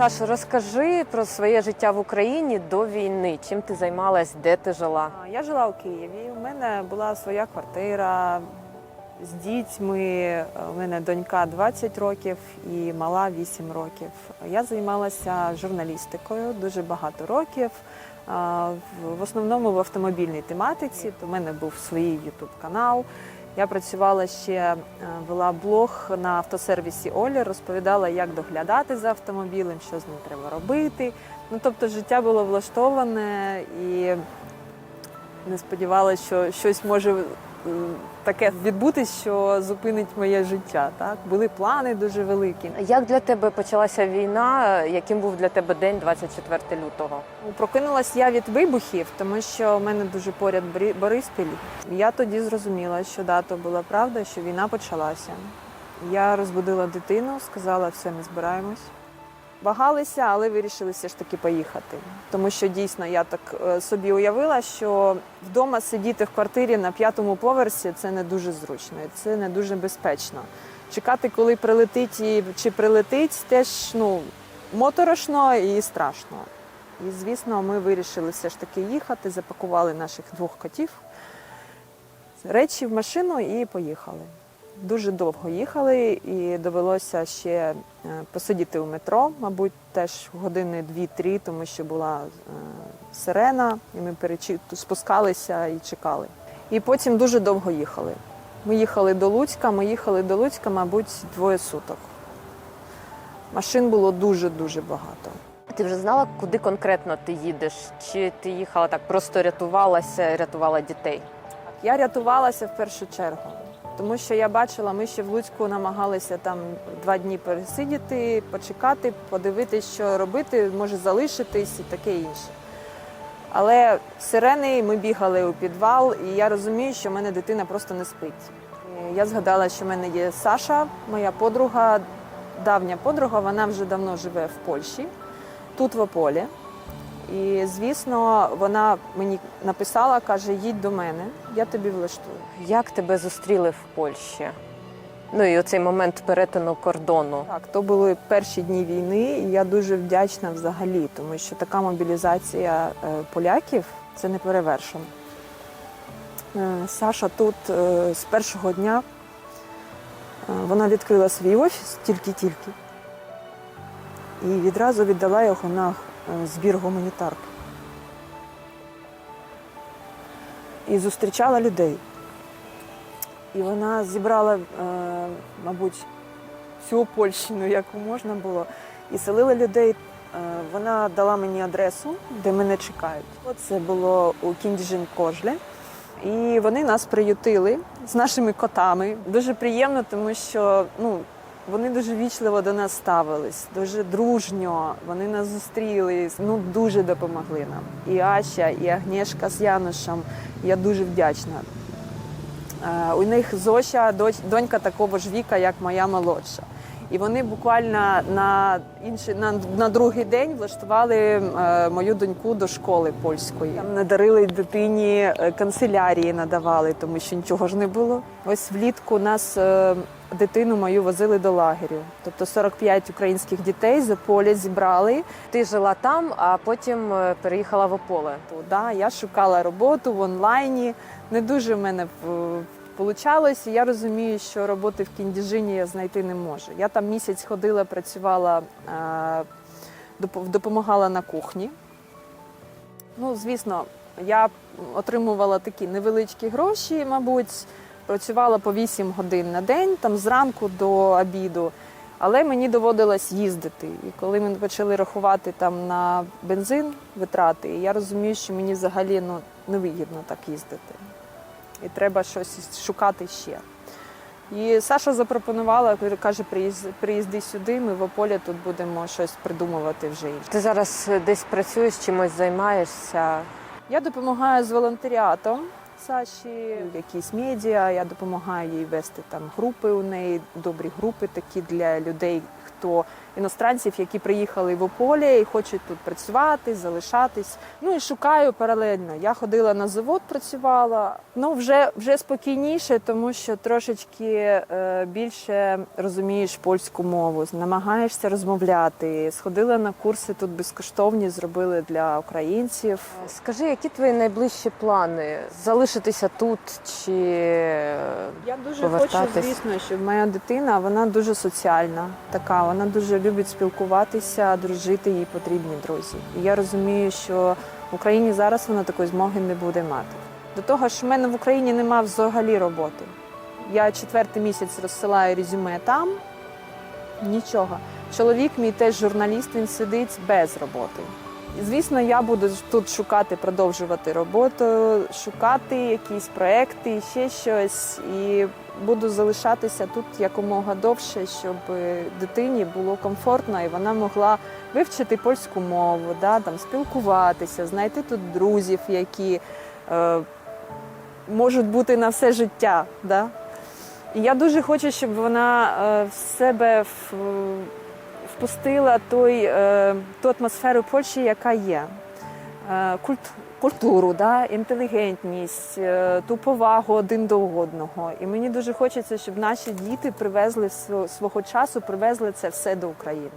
Саш, розкажи про своє життя в Україні до війни. Чим ти займалась, де ти жила? Я жила у Києві. У мене була своя квартира з дітьми. У мене донька 20 років і мала 8 років. Я займалася журналістикою дуже багато років. в- основному в автомобільній тематиці. У мене був свій ютуб канал. Я працювала ще, е, вела блог на автосервісі Олі, розповідала, як доглядати за автомобілем, що з ним треба робити. Ну тобто життя було влаштоване і не сподівалася, що щось може таке відбутись, що зупинить моє життя. Так були плани дуже великі. Як для тебе почалася війна? Яким був для тебе день 24 лютого? Ну, Прокинулась я від вибухів, тому що в мене дуже поряд Бориспіль. Я тоді зрозуміла, що да, то була правда, що війна почалася. Я розбудила дитину, сказала, все, ми збираємось. Вагалися, але вирішили все ж таки поїхати. Тому що дійсно я так е, собі уявила, що вдома сидіти в квартирі на п'ятому поверсі це не дуже зручно, і це не дуже безпечно. Чекати, коли прилетить і чи прилетить, теж ну, моторошно і страшно. І, звісно, ми вирішили все ж таки їхати, запакували наших двох котів, речі в машину і поїхали. Дуже довго їхали, і довелося ще е, посидіти у метро, мабуть, теж години дві-три, тому що була е, сирена, і ми спускалися і чекали. І потім дуже довго їхали. Ми їхали до Луцька, ми їхали до Луцька, мабуть, двоє суток. Машин було дуже-дуже багато. Ти вже знала, куди конкретно ти їдеш? Чи ти їхала так, просто рятувалася, рятувала дітей? Я рятувалася в першу чергу, тому що я бачила, ми ще в Луцьку намагалися там два дні пересидіти, почекати, подивитися, що робити, може залишитись і таке інше. Але сирени ми бігали у підвал, і я розумію, що в мене дитина просто не спить. Я згадала, що в мене є Саша, моя подруга, давня подруга, вона вже давно живе в Польщі, тут в Ополі. І звісно, вона мені написала, каже: їдь до мене, я тобі влаштую. Як тебе зустріли в Польщі? Ну і оцей момент перетину кордону. Так, то були перші дні війни, і я дуже вдячна взагалі, тому що така мобілізація е, поляків це не перевершено. Е, Саша тут е, з першого дня вона відкрила свій офіс тільки-тільки і відразу віддала його на збір гуманітарки. І зустрічала людей. І вона зібрала, е, мабуть, всю Польщину, яку можна було, і селила людей. Е, Вона дала мені адресу, де мене чекають. Це було у Кіндіжин Кожле. І вони нас приютили з нашими котами. Дуже приємно, тому що ну, вони дуже вічливо до нас ставились, дуже дружньо. Вони нас зустріли, ну дуже допомогли нам. І Ася, і Агнєшка з Янушем. Я дуже вдячна. Е, У них Зося, донька такого ж віка, як моя молодша. І вони буквально на інший на, на другий день влаштували е, мою доньку до школи польської. Там надарили дитині е, канцелярії, надавали, тому що нічого ж не було. Ось влітку нас е, дитину мою возили до лагерю. Тобто 45 українських дітей з поля зібрали. Ти жила там, а потім е, переїхала в Ополе. То, да, я шукала роботу в онлайні. Не дуже в мене Получалось, і я розумію, що роботи в кіндіжині я знайти не можу. Я там місяць ходила, працювала, е, допомагала на кухні. Ну, звісно, я отримувала такі невеличкі гроші, мабуть, працювала по 8 годин на день, там зранку до обіду. Але мені доводилось їздити. І коли ми почали рахувати там на бензин витрати, я розумію, що мені взагалі ну, невигідно так їздити і треба щось шукати ще. І Саша запропонувала, каже, приїзди сюди, ми в Ополі тут будемо щось придумувати вже. Ти зараз е, десь працюєш, чимось займаєшся. Я допомагаю з волонтеріатом Саші, якісь медіа, я допомагаю їй вести там групи у неї, добрі групи такі для людей, хто іностранців, які приїхали в Ополі і хочуть тут працювати, залишатись. Ну і шукаю паралельно. Я ходила на завод, працювала. Ну вже, вже спокійніше, тому що трошечки е, більше розумієш польську мову, намагаєшся розмовляти. Сходила на курси тут безкоштовні, зробили для українців. Скажи, які твої найближчі плани? Залишитися тут чи Я дуже хочу, звісно, щоб моя дитина вона дуже соціальна, така вона дуже любить спілкуватися, дружити, їй потрібні друзі. І я розумію, що в Україні зараз вона такої змоги не буде мати. До того ж, в мене в Україні немає взагалі роботи. Я четвертий місяць розсилаю резюме там, нічого. Чоловік мій теж журналіст, він сидить без роботи. Звісно, я буду тут шукати, продовжувати роботу, шукати якісь проекти, ще щось, і буду залишатися тут якомога довше, щоб дитині було комфортно і вона могла вивчити польську мову, да, там, спілкуватися, знайти тут друзів, які е, можуть бути на все життя. Да? І я дуже хочу, щоб вона е, в себе в, впустила той, е, ту атмосферу Польщі, яка є. Е, культ, культуру, да? інтелігентність, е, ту повагу один до одного. І мені дуже хочеться, щоб наші діти привезли сво- свого часу, привезли це все до України.